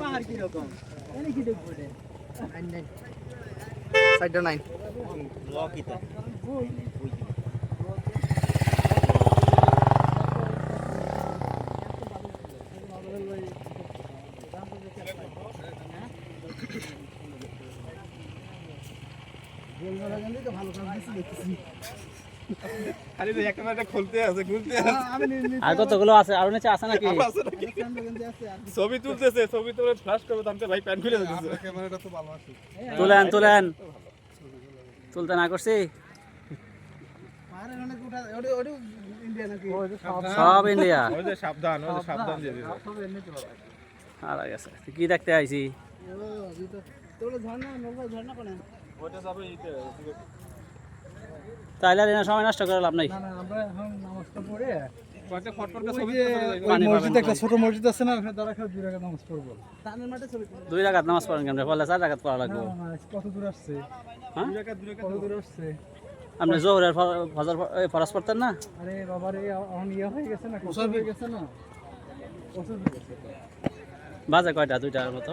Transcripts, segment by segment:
পাহাড় কীরকম? এনে কি দেখব সাইডটা নাইন আছে খুলতে আছে আর কতগুলো আছে? আর নিচে আছে নাকি? ছবি তুলতেছে ছবি তুলে ফ্লাশ করবে তাহলে ভাই প্যান খুলে দিতেছে। ক্যামেরাটা তো ভালো আছে। তুলেন তুলেন। তুলতে না করছি? সব ইন্ডিয়া সাবধান সাবধান। দিয়ে গেছে। কি দেখতে আইছি? যাবে তাইলে আর এনে সময় নষ্ট করে লাভ নাই। দুই নামাজ পড়েন কেমন? বললে চার রাকাত পড়া লাগবে। কত দূর আসছে? হ্যাঁ? কত দূর আসছে? আপনি জোহরের ফ- ফজর ফরাজ পড়তেন না? আরে বাবা রে এখন ইয়ে হয়ে গেছে না হয়ে গেছে না? বছর হয়ে গেছে। বাজে কয়টা? দুইটার মতো?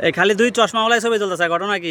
এই খালি দুই চশমা ওলাই ছবি চলতেছে ঘটনা কি?